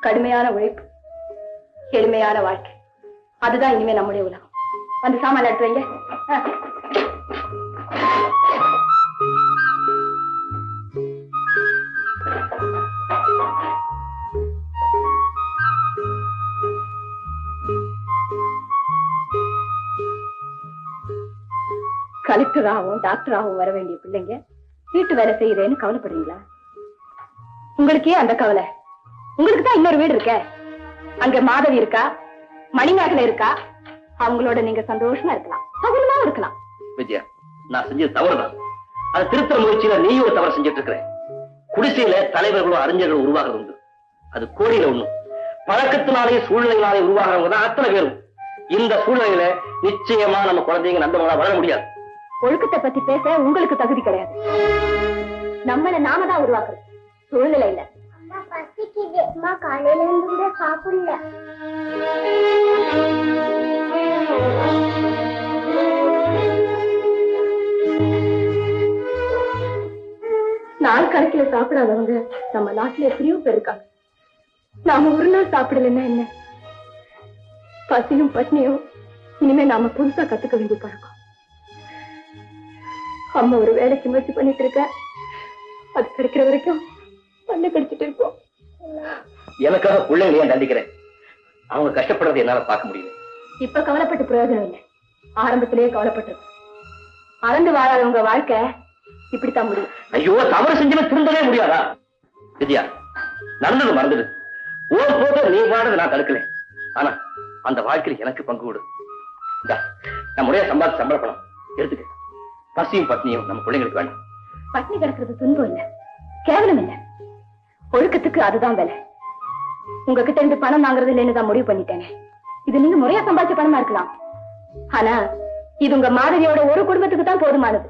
கடுமையான உழைப்பு எளிமையான வாழ்க்கை. அதுதான் இனிமே நம்முடைய உலகம். வந்து சாமான் எடுத்து வைங்க. கலெக்டராகவும் டாக்டராகவும் வர வேண்டிய பிள்ளைங்க வீட்டு வேலை செய்யறேன்னு கவலைப்படுறீங்களா? உங்களுக்கே அந்த கவலை. உங்களுக்கு தான் இன்னொரு வீடு இருக்க. அங்க மாதவி இருக்கா? மணிமேகலை இருக்கா? அவங்களோட நீங்க சந்தோஷமா இருக்கலாம். சகுனமா இருக்கலாம். விஜயா நான் செஞ்சது தவறுதான். அதை திருத்துற முயற்சியில நீயும் ஒரு தவறு செஞ்சுட்டு இருக்கிற குடிசையில தலைவர்களும் அறிஞர்களும் உருவாகிறது உண்டு. அது கோடியில ஒண்ணும் பழக்கத்தினாலேயே சூழ்நிலையினாலே உருவாகிறவங்க தான் அத்தனை பேரும். இந்த சூழ்நிலையில நிச்சயமா நம்ம குழந்தைங்க நந்தவங்களா வளர முடியாது. ஒழுக்கத்தை பத்தி பேச உங்களுக்கு தகுதி கிடையாது. நம்மள நாம தான் உருவாக்குறோம் சூழ்நிலை இல்ல. பசிக்குது அம்மா காலையில இருந்து கூட சாப்பிடல. நாள் கணக்கில சாப்பிடாதவங்க நம்ம நாட்டுல எத்தனையோ பேர் இருக்காங்க. நாம ஒரு நாள் சாப்பிடலன்னா என்ன? பசியும் பட்னியும் இனிமே நாம புதுசா கத்துக்க வேண்டிய பழக்கம். அம்மா ஒரு வேலைக்கு முயற்சி பண்ணிட்டு இருக்க. அது கிடைக்கிற வரைக்கும் பண்ணு கடிச்சிட்டு இருக்கோம் எனக்காக பிள்ளைங்களை ஏன் தண்டிக்கிறேன். அவங்க கஷ்டப்படுறதை என்னால பார்க்க முடியல இப்ப கவலைப்பட்டு பிரயோஜனம் இல்லை. ஆரம்பத்திலேயே கவலைப்பட்டது அளந்து வாழாதவங்க வாழ்க்கை இப்படித்தான் முடியும். ஐயோ தவறு செஞ்சவன் திருந்தவே முடியாதா? விஜயா நடந்தது மறந்துடு. ஓ போத நீ வாடுறது நான் தடுக்கல. ஆனா அந்த வாழ்க்கையில எனக்கு பங்கு கொடு. முறையா சம்பாதிச்சு சம்பள பணம் எடுத்துக்க. பசியும் பத்னியும் நம்ம பிள்ளைங்களுக்கு வேண்டாம் பட்னி கிடக்கிறது துன்பம் இல்ல. கேவலம் இல்ல. ஒழுக்கத்துக்கு அதுதான் விலை. உங்ககிட்ட இருந்து பணம் வாங்குறது இல்லைன்னு தான் முடிவு பண்ணிட்டேன். இது நீங்க முறையா சம்பாதிச்ச பணமா இருக்கலாம். ஆனா இது உங்க மாதவியோட ஒரு குடும்பத்துக்கு தான் போதுமானது.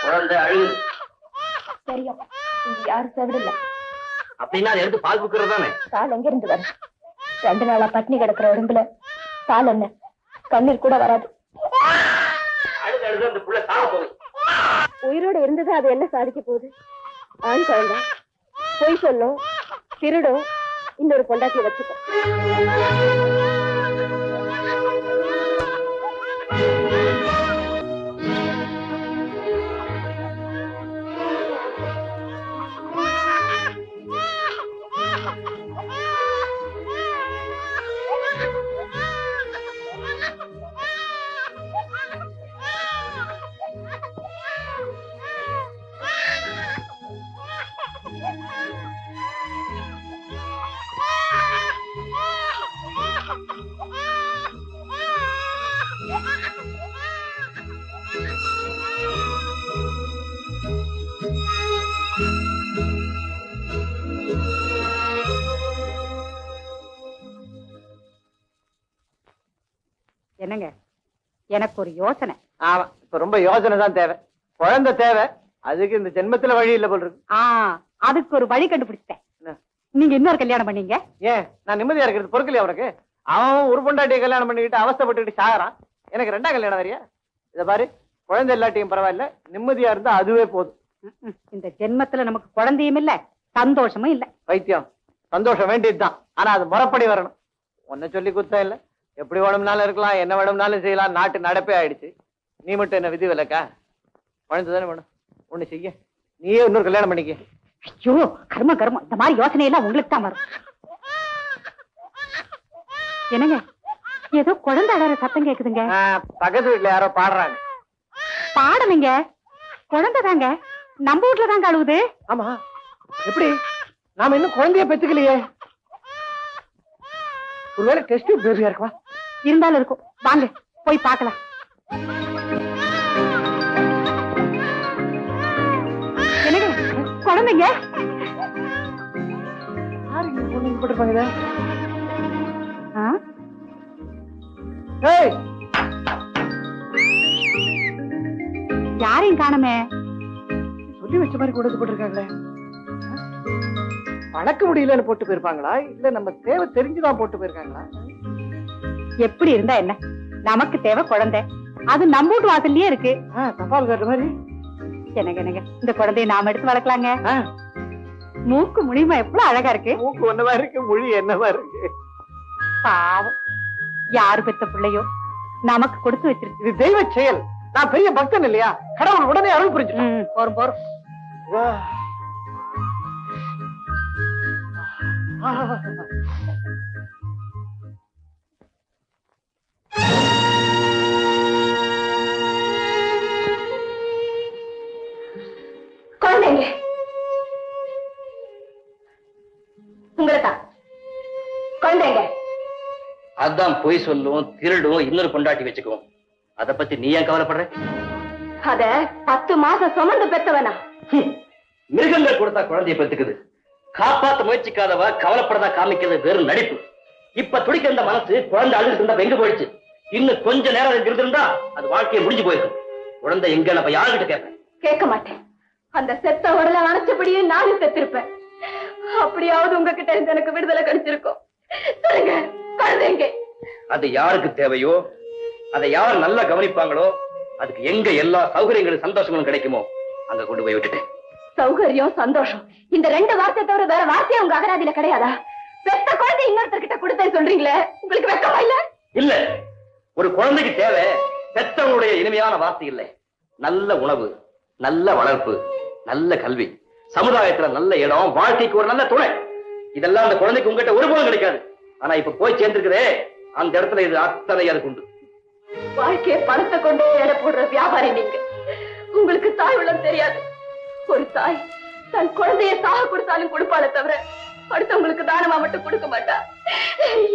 குழந்தை அழுகுது தெரியும் இங்க யாரும் செவிடல அப்படின்னா அதை எடுத்து பால் குக்கிறது தானே? பால் எங்க இருந்து வரும்? ரெண்டு நாளா பட்னி கிடக்குற உடம்புல பால் என்ன? கண்ணீர் கூட வராது. அழுது அழுது அந்த புள்ள சாக போகுது. உயிரோட இருந்தது அது என்ன சாதிக்க போகுது? ஆண் குழந்தை. பொய் சொல்லும் திருடும். இன்னொரு பொண்டாட்டியை வச்சுக்கும் என்னங்க? எனக்கு ஒரு யோசனை. ஆமா இப்ப ரொம்ப யோசனை தான் தேவை. குழந்தை தேவை. அதுக்கு இந்த ஜென்மத்துல வழி இல்ல போல் இருக்கு. ஆ அதுக்கு ஒரு வழி கண்டுபிடிச்சிட்டேன்? நீங்க இன்னொரு கல்யாணம் பண்ணீங்க? ஏன்? நான் நிம்மதியா இருக்கிறது பொறுக்கலையா உனக்கு? அவன் ஒரு பொண்டாட்டியை கல்யாணம் பண்ணிக்கிட்டு அவஸ்தைப்பட்டுக்கிட்டு சாகுறான். எனக்கு ரெண்டா கல்யாணம் வரியா இத பாரு குழந்தை இல்லாட்டியும் பரவாயில்ல நிம்மதியா இருந்தா அதுவே போதும். இந்த ஜென்மத்துல நமக்கு குழந்தையும் இல்ல சந்தோஷமும் இல்ல. வைத்தியம் சந்தோஷம் வேண்டியதுதான். ஆனா அது முறைப்படி வரணும். உன்னை சொல்லி குத்தம் இல்ல. எப்படி வேணும்னாலும் இருக்கலாம் என்ன வேணும்னாலும் செய்யலாம் நாட்டு நடப்பே ஆயிடுச்சு. நீ மட்டும் என்ன விதி விலக்கா? குழந்தை தானே வேணும். ஒண்ணு செய்ய. நீயே இன்னொரு கல்யாணம் பண்ணிக்க. ஐயோ கர்ம கர்மம் இந்த மாதிரி யோசனை எல்லாம் உங்களுக்கு தான் வரும். என்னங்க? ஏதோ குழந்தை அழற சத்தம் கேக்குதுங்க. பக்கத்து வீட்டுல யாரோ பாடுறாங்க. பாடணுங்க. குழந்தை தாங்க. நம்ம வீட்டுல தாங்க அழுவுது. ஆமா. எப்படி? நாம இன்னும் குழந்தைய பெத்துக்கலையே. ஒருவேளை டெஸ்ட் பேபியா இருக்குவா இருந்தாலும் இருக்கும். வாங்க போய் பார்க்கலாம். என்னங்க குழந்தைங்க? போட்டிருப்பாங்க ஏய்! யாரையும் காணமே. சொல்லி வச்ச மாதிரி கொடுத்து வந்து போட்டிருக்காங்களே பழக்க முடியலன்னு போட்டு போயிருப்பாங்களா? இல்ல நம்ம தேவை தெரிஞ்சுதான் போட்டு போயிருக்காங்களா? எப்படி இருந்தா என்ன? நமக்கு தேவை குழந்தை. அது நம்ம வீட்டு வாசல்லயே இருக்கு. தபால் கட்டுற மாதிரி. என்னங்க என்னங்க? இந்த குழந்தைய நாம எடுத்து வளர்க்கலாங்க. மூக்கு முனிமா எவ்வளவு அழகா இருக்கு. மூக்கு ஒன்னவா இருக்கு மொழி என்னவா இருக்கு? பாவம். யாரு பெத்த பிள்ளையோ? நமக்கு கொடுத்து வச்சிருக்கு. இது தெய்வ செயல். நான் பெரிய பக்தன் இல்லையா? கடவுள் உடனே அருள் புரிஞ்சுட்டான் ம், போறோம் போறோம் வா. ஆ. அதான் பொய் சொல்லும் திருடும் இன்னொரு கொண்டாட்டி வச்சுக்குவோம். அத பத்தி நீ ஏன் கவலைப்படுற? அத பத்து மாசம் சுமந்து பெத்தவனா? மிருகங்கள் கொடுத்தா குழந்தைய பெத்துக்குது. காப்பாத்த முயற்சிக்காதவ கவலைப்படதா காமிக்கிறது வெறும் நடிப்பு. இப்ப துடிக்க இந்த மனசு குழந்தை அழுது இருந்தா எங்க போயிடுச்சு. இன்னும் கொஞ்ச நேரம் அது இருந்திருந்தா அது வாழ்க்கையை முடிஞ்சு போயிருக்கும் குழந்தை எங்க? நம்ம யாருகிட்ட கேட்பேன்? கேட்க மாட்டேன். அந்த செத்த உடலை அணைச்சபடியே நானும் செத்திருப்பேன். அப்படியாவது உங்ககிட்ட இருந்து எனக்கு விடுதலை கிடைச்சிருக்கும். சொல்லுங்க. அது யாருக்கு தேவையோ? அதை யார் நல்லா கவனிப்பாங்களோ அதுக்கு எங்க எல்லா சௌகரியங்களும் சந்தோஷங்களும் கிடைக்குமோ அங்க கொண்டு போய் விட்டுட்டேன். சௌகரியம் சந்தோஷம். இந்த ரெண்டு வார்த்தை தவிர வேற வார்த்தையே உங்க அகராதியில கிடையாதா? பெத்த குழந்தை இன்னொருத்தர்கிட்ட கொடுத்தேன்னு சொல்றீங்களே? உங்களுக்கு வெக்கமா இல்ல? இல்ல. ஒரு குழந்தைக்கு தேவை பெற்றவங்களுடைய இனிமையான வார்த்தை இல்லை. நல்ல உணவு நல்ல வளர்ப்பு நல்ல கல்வி. சமுதாயத்துல நல்ல இடம் வாழ்க்கைக்கு ஒரு நல்ல துணை. இதெல்லாம் அந்த குழந்தைக்கு உங்ககிட்ட ஒருபோதும் கிடைக்காது. ஆனா இப்ப போய் சேர்ந்திருக்குதே அந்த இடத்துல இது அத்தனை அதுக்கு உண்டு. வாழ்க்கைய பணத்தை கொண்டே எடை போடுற வியாபாரி நீங்க. உங்களுக்கு தாய் உள்ளம் தெரியாது. ஒரு தாய் தன் குழந்தைய சாக கொடுத்தாலும் கொடுப்பாளே தவிர அடுத்தவங்களுக்கு தானமா மட்டும் கொடுக்க மாட்டா?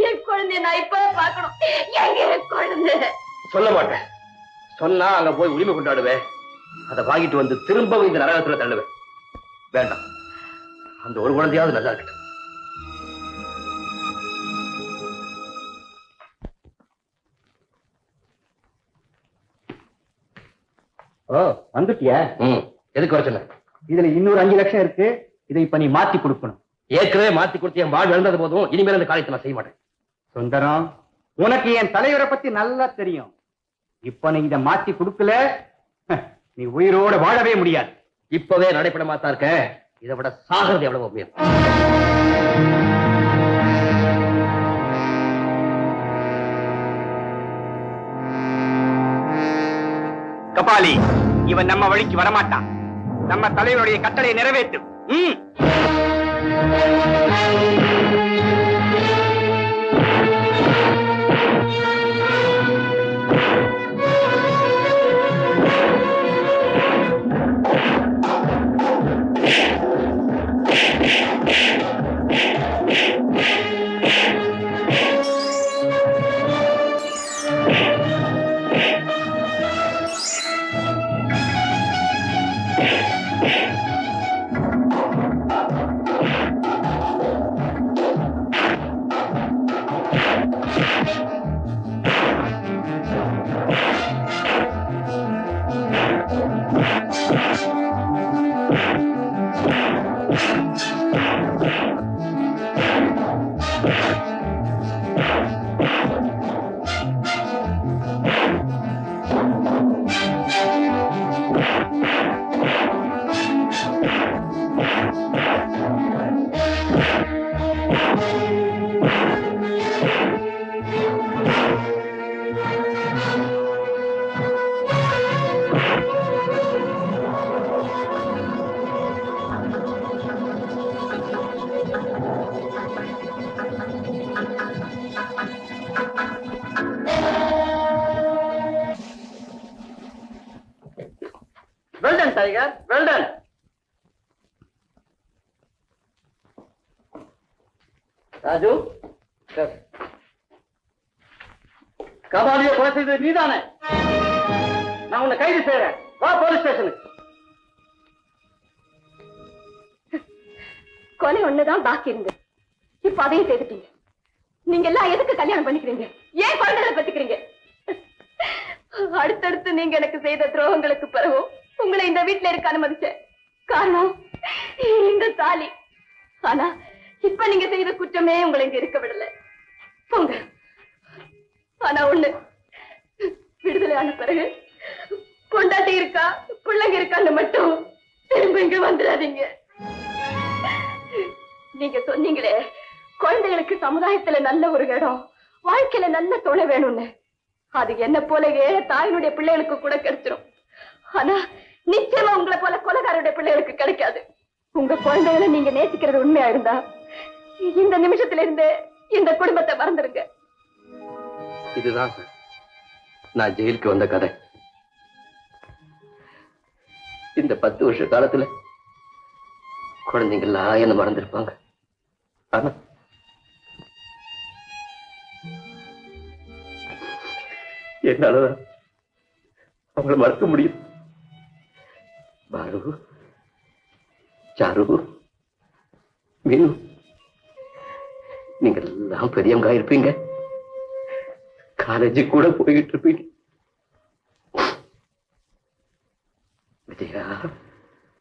என் குழந்தைய நான் இப்ப பார்க்கணும். எங்க குழந்தை? சொல்ல மாட்டேன். சொன்னா அங்க போய் உரிமை கொண்டாடுவேன். அதை வாங்கிட்டு வந்து திரும்பவும் இந்த நரகத்துல தள்ளுவேன். வேண்டாம். அந்த ஒரு குழந்தையாவது நல்லா இருக்கட்டும். ஓ வந்துட்டியா? ம். எதுக்கு வர சொன்ன இதுல இன்னொரு அஞ்சு லட்சம் இருக்கு. இதை இப்ப நீ மாத்தி கொடுக்கணும். ஏற்கனவே மாத்தி கொடுத்து என் வாழ் இழந்தது போதும். இனிமேல் அந்த காரியத்தை நான் செய்ய மாட்டேன். சுந்தரம் உனக்கு என் தலைவரை பத்தி நல்லா தெரியும். இப்ப நீ இதை மாத்தி கொடுக்கல. நீ உயிரோட வாழவே முடியாது. இப்பவே நடைபெற மாத்தா இருக்க. இதை விட சாகிறது எவ்வளவு உயர் கபாலி இவன் நம்ம வழிக்கு வரமாட்டான். நம்ம தலைவருடைய கட்டளை உம் டைகர் வெல்டன். ராஜு கபாலிய கொலை செய்தது நீதானே? நான் உன்னை கைது செய்யறேன் வா போலீஸ் ஸ்டேஷனுக்கு. கொலை ஒண்ணுதான் பாக்கி இருந்தது. இப்ப அதையும் செய்துட்டீங்க. நீங்க எல்லாம் எதுக்கு கல்யாணம் பண்ணிக்கிறீங்க? ஏன் குழந்தைகளை பத்திக்கிறீங்க? அடுத்தடுத்து நீங்க எனக்கு செய்த துரோகங்களுக்கு பிறகும் உங்களை இந்த வீட்டுல இருக்க அனுமதிச்சேன் காரணம் இந்த தாலி. ஆனா இப்ப நீங்க செய்த குற்றமே உங்களை இங்க இருக்க விடல. போங்க. ஆனா ஒண்ணு. விடுதலை ஆன பிறகு பொண்டாட்டி இருக்கா பிள்ளைங்க இருக்கான்னு மட்டும் திரும்ப இங்க வந்துடாதீங்க. நீங்க சொன்னீங்களே குழந்தைகளுக்கு சமுதாயத்துல நல்ல ஒரு இடம் வாழ்க்கையில நல்ல துணை வேணும்னு. அது என்ன போல ஏழை தாயினுடைய பிள்ளைகளுக்கு கூட கிடைச்சிடும் ஆனா நிச்சயமா உங்களை போல கொலகாரருடைய பிள்ளைகளுக்கு கிடைக்காது. உங்க குழந்தைகளை நீங்க நேசிக்கிறது உண்மையா இருந்தா இந்த நிமிஷத்துல இருந்து இந்த குடும்பத்தை மறந்துருங்க. இதுதான் சார். நான் ஜெயிலுக்கு வந்த கதை. இந்த பத்து வருஷ காலத்துல குழந்தைங்கள்லாம் என்ன மறந்துருப்பாங்க. ஆனா என்னாலதான் அவங்கள மறக்க முடியும். பாரு சாரு வேணு நீங்க எல்லாம் பெரியவங்க இருப்பீங்க காலேஜ் கூட போய்கிட்டு இருப்பீங்க